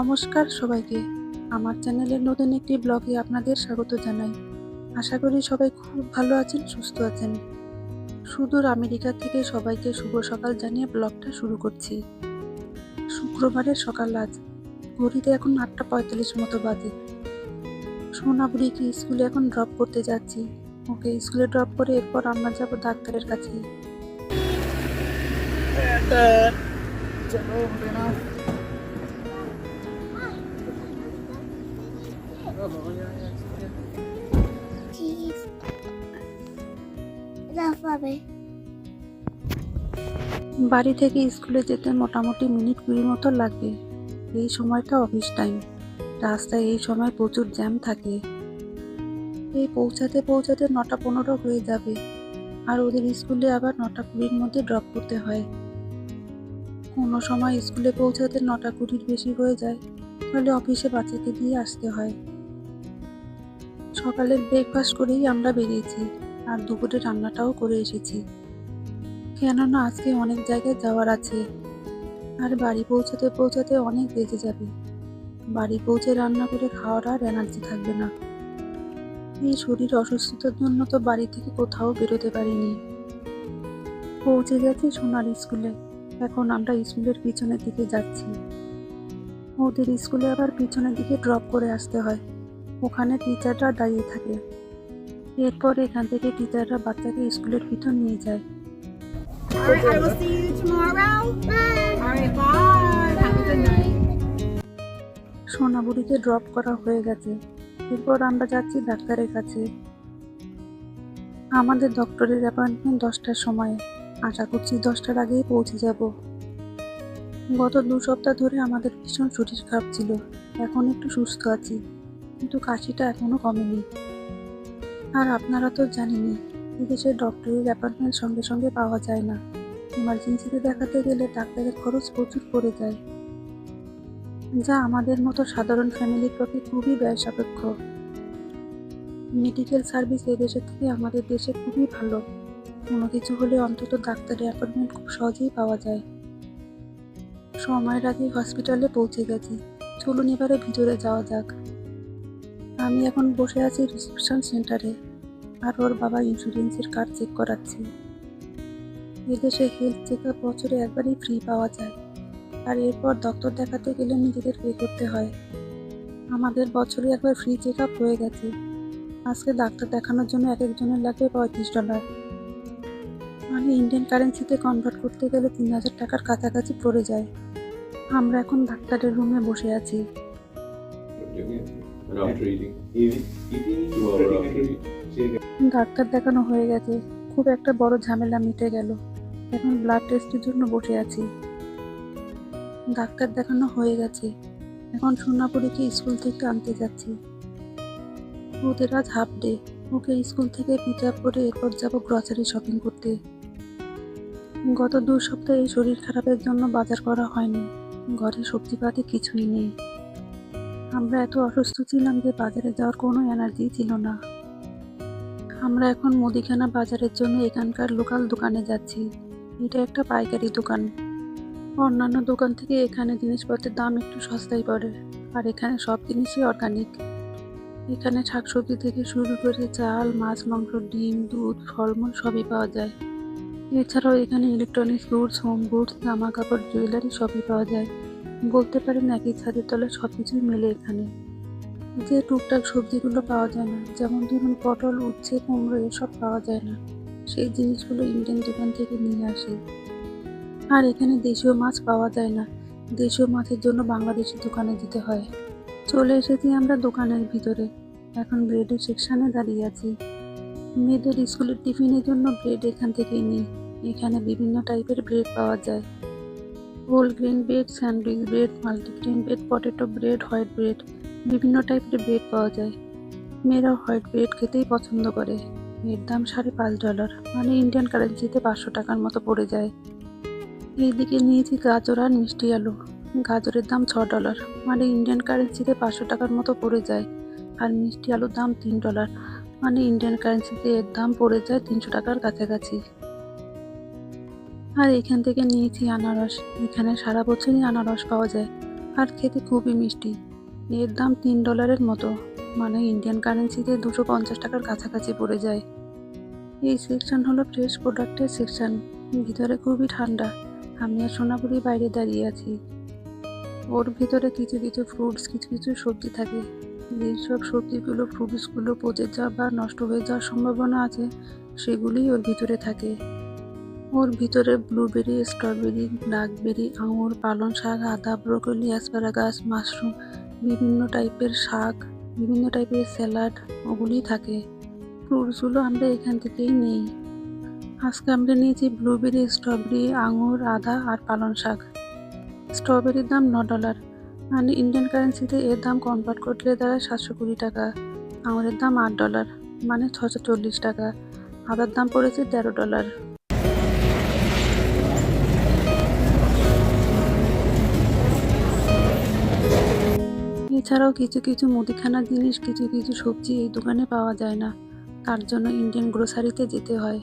নমস্কার সবাইকে। আমার চ্যানেলের নতুন একটি ব্লগে আপনাদের স্বাগত জানাই। আশা করি সবাই খুব ভালো আছেন, সুস্থ আছেন। সুদূর আমেরিকা থেকে সবাইকে শুভ সকাল জানিয়ে ব্লগটা শুরু করছি। শুক্রবারের সকাল আজ। ঘড়িতে এখন আটটা পঁয়তাল্লিশ মতো বাজে। সোনাবুড়িকে স্কুলে এখন ড্রপ করতে যাচ্ছি? ওকে স্কুলে ড্রপ করে এরপর আমরা যাব ডাক্তারের কাছে। বাড়ি থেকে স্কুলে যেতে মোটামুটি মিনিট কুড়ি মতো লাগবে। এই সময়টা অফিস টাইম রাস্তায় এই সময় প্রচুর জ্যাম থাকে। এই পৌঁছাতে পৌঁছাতে নটা পনেরো হয়ে যাবে। আর ওদের স্কুলে আবার নটা কুড়ির মধ্যে ড্রপ করতে হয়। কোনো সময় স্কুলে পৌঁছাতে নটা কুড়ির বেশি হয়ে যায়। তাহলে অফিসে বাচ্চাকে দিয়ে আসতে হয়। সকালে ব্রেকফাস্ট করেই আমরা বেরিয়েছি আর দুপুরে রান্নাটাও করে এসেছি। কেননা আজকে অনেক জায়গায় যাওয়ার আছে। আর বাড়ি পৌঁছাতে পৌঁছাতে অনেক বেজে যাবে। বাড়ি পৌঁছে রান্না করে খাওয়ার আর এনার্জি থাকবে না। এই শরীর অসুস্থতার জন্য তো বাড়ি থেকে কোথাও বেরোতে পারিনি। পৌঁছে গেছি সোনার স্কুলে। এখন আমরা স্কুলের পিছনের দিকে যাচ্ছি। ওদের স্কুলে আবার পিছনের দিকে ড্রপ করে আসতে হয়। ওখানে টিচাররা দাঁড়িয়ে থাকে। এরপর এখান থেকে টিচাররা বাচ্চাকে স্কুলের ভিতর নিয়ে যায়. সোনাবুড়িকে ড্রপ করা হয়ে গেছে। এরপর আমরা যাচ্ছি ডাক্তারের কাছে। আমাদের ডক্টরের অ্যাপয়েন্টমেন্ট দশটার সময়। আশা করছি দশটার আগেই পৌঁছে যাব। গত দু সপ্তাহ ধরে আমাদের ভীষণ শরীর খারাপ ছিল। এখন একটু সুস্থ আছি। কিন্তু কাশিটা এখনও কমেনি। আর আপনারা তো জানেনই, বিদেশের ডক্টরের অ্যাপয়েন্টমেন্ট সঙ্গে সঙ্গে পাওয়া যায় না। ইমার্জেন্সিতে দেখাতে গেলে ডাক্তারের খরচ প্রচুর পড়ে যায়। যা আমাদের মতো সাধারণ ফ্যামিলির পক্ষে খুবই ব্যয় সাপেক্ষ। মেডিকেল সার্ভিস এদেশের থেকে আমাদের দেশে খুবই ভালো। কোনো কিছু হলে অন্তত ডাক্তারের অ্যাপয়েন্টমেন্ট খুব সহজেই পাওয়া যায়। সময়ের আগে হসপিটালে পৌঁছে গেছি। চলুন এবারে ভিতরে যাওয়া যাক। আমি এখন বসে আছি রিসেপশন সেন্টারে আর ওর বাবা ইন্স্যুরেন্সের কার্ড চেক করাচ্ছে। এদেশে হেলথ চেক আপ বছরে একবারই ফ্রি পাওয়া যায় আর এরপর ডক্টর দেখাতে গেলে নিজেদের পে করতে হয়। আমাদের বছরে একবার ফ্রি চেক আপ হয়ে গেছে। আজকে ডাক্তার দেখানোর জন্য এক একজনের লাগবে পঁয়ত্রিশ ডলার মানে ইন্ডিয়ান কারেন্সিতে কনভার্ট করতে গেলে তিন হাজার টাকার কাছাকাছি পড়ে যায়। আমরা এখন ডাক্তারের রুমে বসে আছি। Eating. ডাক্তার দেখানো হয়ে গেছে। খুব একটা বড় ঝামেলা মিটে গেল। এখন ব্লাড টেস্টের জন্য বসে আছি। ডাক্তার দেখানো হয়ে গেছে। এখন সোনাপুরিকে স্কুল থেকে আনতে যাচ্ছি। ওদের আজ হাফ ডে ওকে স্কুল থেকে পিক আপ করে এরপর যাব গ্রসারি শপিং করতে। গত দু সপ্তাহে এই শরীর খারাপের জন্য বাজার করা হয়নি। ঘরে সবজিপাতি কিছুই নেই। আমরা এত অসুস্থ ছিলাম যে বাজারে যাওয়ার কোনো এনার্জি ছিল না। আমরা এখন মুদিখানা বাজারের জন্য এখানকার লোকাল দোকানে যাচ্ছি। এটা একটা পাইকারি দোকান। অন্যান্য দোকান থেকে এখানে জিনিসপত্রের দাম একটু সস্তায় পড়ে, আর এখানে সব জিনিসই অর্গানিক এখানে শাকসবজি থেকে শুরু করে চাল, মাছ, মাংস, ডিম, দুধ, ফলমূল সবই পাওয়া যায়। এছাড়াও এখানে ইলেকট্রনিক্স গুডস হোম গুডস জামা কাপড় জুয়েলারি সবই পাওয়া যায়। বলতে পারেন একই ছাদের তলায় সব কিছুই মেলে এখানে। যে টুকটাক সবজিগুলো পাওয়া যায় না, যেমন ধরুন পটল, উচ্ছে, কুমড়ো, এসব পাওয়া যায় না। সেই জিনিসগুলো ইন্ডিয়ান দোকান থেকে নিয়ে আসে। আর এখানে দেশীয় মাছ পাওয়া যায় না। দেশীয় মাছের জন্য বাংলাদেশি দোকানে যেতে হয়। চলে এসেছি আমরা দোকানের ভিতরে। এখন ব্রেডের সেকশানে দাঁড়িয়ে আছি। মেয়েদের স্কুলের টিফিনের জন্য ব্রেড এখান থেকেই নিই। এখানে বিভিন্ন টাইপের ব্রেড পাওয়া যায়। Whole grain bread sandwich bread multigrain bread potato bread white bread বিভিন্ন টাইপের ব্রেড পাওয়া যায়। মেয়েরা হোয়াইট ব্রেড খেতেই পছন্দ করে। এর দাম সাড়ে পাঁচ ডলার মানে ইন্ডিয়ান কারেন্সিতে পাঁচশো টাকার মতো পড়ে যায়। এইদিকে নিয়েছি গাজর আর মিষ্টি আলু। গাজরের দাম ছ ডলার মানে ইন্ডিয়ান কারেন্সিতে পাঁচশো টাকার মতো পড়ে যায়। আর মিষ্টি আলুর দাম তিন ডলার মানে ইন্ডিয়ান কারেন্সিতে এর দাম পড়ে যায় তিনশো টাকার কাছাকাছি। আর এখান থেকে নিয়েছি আনারস। এখানে সারা বছরই আনারস পাওয়া যায়। আর খেতে খুবই মিষ্টি। এর দাম তিন ডলারের মতো। মানে ইন্ডিয়ান কারেন্সিতে দুশো পঞ্চাশ টাকার কাছাকাছি পড়ে যায়। এই সেকশন হলো ফ্রেশ প্রোডাক্টের সেকশন ভিতরে খুবই ঠান্ডা। আমি আর সোনাপুরি বাইরে দাঁড়িয়ে আছি। ওর ভিতরে কিছু কিছু ফ্রুটস কিছু কিছু সবজি থাকে। যেসব সবজিগুলো ফ্রুটসগুলো পচে যাওয়া বা নষ্ট হয়ে যাওয়ার সম্ভাবনা আছে সেগুলি ওর ভিতরে থাকে। ওর ভিতরে ব্লুবেরি স্ট্রবেরি ব্ল্যাকবেরি আঙুর, পালং শাক, আদা ব্রোকলি অ্যাসপারাগাস মাশরুম বিভিন্ন টাইপের শাক, বিভিন্ন টাইপের স্যালাড ওগুলি থাকে। ফ্রুটসগুলো আমরা এখান থেকেই নিই। আজকে আমরা নিয়েছি ব্লুবেরি স্ট্রবেরি আঙুর, আদা আর পালং শাক। স্ট্রবেরির দাম ন ডলার মানে ইন্ডিয়ান কারেন্সিতে এর দাম কনভার্ট করলে দাঁড়ায় সাতশো কুড়ি টাকা। আঙুরের দাম আট ডলার মানে ছশো চল্লিশ টাকা। আদার দাম পড়েছে তেরো ডলার এছাড়াও কিছু কিছু মুদিখানার জিনিস, কিছু কিছু সবজি এই দোকানে পাওয়া যায় না। তার জন্য ইন্ডিয়ান গ্রোসারিতে যেতে হয়।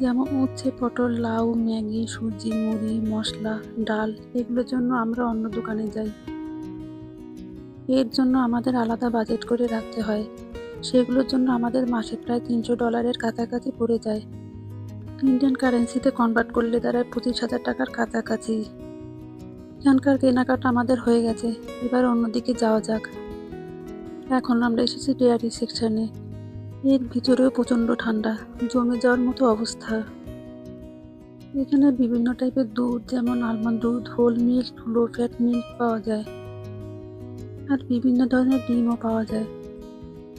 যেমন উচ্ছে, পটল, লাউ, ম্যাগি, সুজি, মুড়ি, মশলা, ডাল এগুলোর জন্য আমরা অন্য দোকানে যাই। এর জন্য আমাদের আলাদা বাজেট করে রাখতে হয়। সেগুলোর জন্য আমাদের মাসে প্রায় তিনশো ডলারের কাছাকাছি পড়ে যায়। ইন্ডিয়ান কারেন্সিতে কনভার্ট করলে দাঁড়ায় পঁচিশ হাজার টাকার কাছাকাছি। এখানকার কেনাকাটা আমাদের হয়ে গেছে। এবার অন্যদিকে যাওয়া যাক। এখন আমরা এসেছি ডেয়ারি সেকশনে। এর ভিতরেও প্রচণ্ড ঠান্ডা, জমে যাওয়ার মতো অবস্থা। এখানে বিভিন্ন টাইপের দুধ, যেমন আলমন্ড দুধ whole milk low fat milk পাওয়া যায়। আর বিভিন্ন ধরনের ডিমও পাওয়া যায়।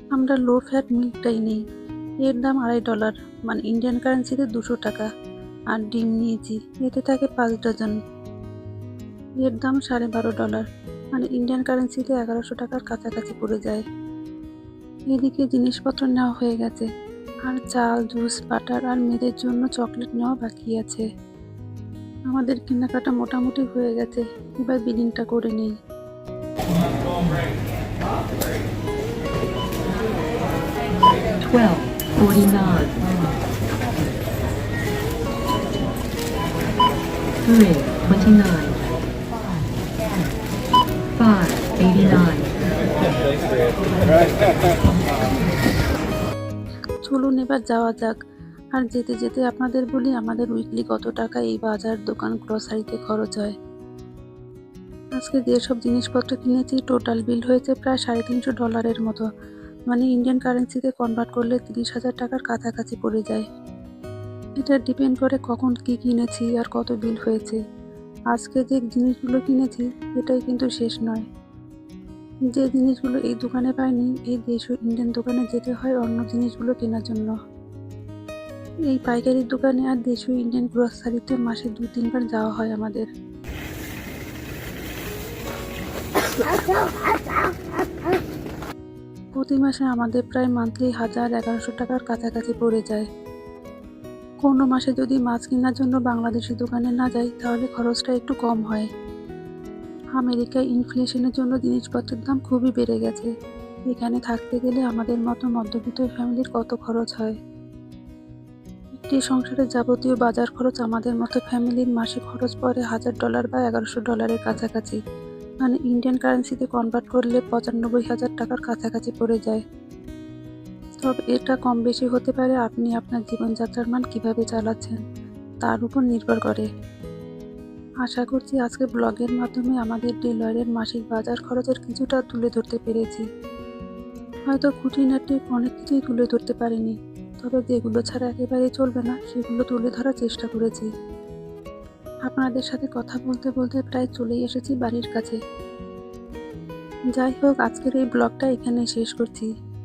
আমরা লো ফ্যাট মিল্কটাই নিই। এর দাম আড়াই ডলার মানে ইন্ডিয়ান কারেন্সিতে দুশো টাকা। আর ডিম নিয়েছি, এতে থাকে পাঁচ ডজন এর দাম সাড়ে বারো ডলার। মানে ইন্ডিয়ান কারেন্সিতে এগারোশো টাকার কাছাকাছি পড়ে যায়। এদিকে জিনিসপত্র নেওয়া হয়ে গেছে। আর চাল, জুস, বাটার আর মেয়েদের জন্য চকলেট নেওয়া বাকি আছে। আমাদের কেনাকাটা মোটামুটি হয়ে গেছে। এবার বিলিংটা করে নেই। Three twenty nine. চলুন এবার যাওয়া যাক। আর যেতে যেতে আপনাদের বলি, আমাদের উইকলি কত টাকা এই বাজার, দোকান গ্রসারিতে খরচ হয়? আজকে যেসব জিনিসপত্র কিনেছি টোটাল বিল হয়েছে প্রায় সাড়ে তিনশো ডলারের মতো। মানে ইন্ডিয়ান কারেন্সিতে কনভার্ট করলে তিরিশ হাজার টাকার কাছাকাছি পড়ে যায়। এটা ডিপেন্ড করে কখন কি কিনেছি আর কত বিল হয়েছে। আজকে যে জিনিসগুলো কিনেছি, এটাই কিন্তু শেষ নয়। যে জিনিসগুলো এই দোকানে পাইনি, এই দেশীয় ইন্ডিয়ান দোকানে যেতে হয় অন্য জিনিসগুলো কেনার জন্য। এই পাইকারি দোকানে আর দেশীয় ইন্ডিয়ান গ্রোসারিতে মাসে দু তিনবার যাওয়া হয় আমাদের। প্রতি মাসে আমাদের প্রায় মান্থলি হাজার এগারোশো টাকার কাছাকাছি পড়ে যায়। কোনো মাসে যদি মাছ কেনার জন্য বাংলাদেশি দোকানে না যাই, তাহলে খরচটা একটু কম হয়। আমেরিকায় ইনফ্লেশনের জন্য জিনিসপত্রের দাম খুবই বেড়ে গেছে। এখানে থাকতে গেলে আমাদের মতো মধ্যবিত্ত ফ্যামিলির কত খরচ হয়? একটি সংসারের যাবতীয় বাজার খরচ আমাদের মতো ফ্যামিলির মাসে খরচ পড়ে হাজার ডলার বা এগারোশো ডলারের কাছাকাছি। মানে ইন্ডিয়ান কারেন্সিতে কনভার্ট করলে পঁচানব্বই হাজার টাকার কাছাকাছি পড়ে যায়। তবে এটা কম বেশি হতে পারে আপনি আপনার জীবনযাত্রার মান কীভাবে চালাচ্ছেন, তার উপর নির্ভর করে। আশা করছি আজকে ব্লগের মাধ্যমে আমাদের ডেলয়ের মাসিক বাজার খরচের কিছুটা তুলে ধরতে পেরেছি। হয়তো খুঁটিনাটি অনেক কিছুই তুলে ধরতে পারিনি, তবে যেগুলো ছাড়া একেবারেই চলবে না, সেগুলো তুলে ধরার চেষ্টা করেছি। আপনাদের সাথে কথা বলতে বলতে প্রায় চলেই এসেছি বাড়ির কাছে। যাই হোক, আজকের এই ব্লগটা এখানে শেষ করছি।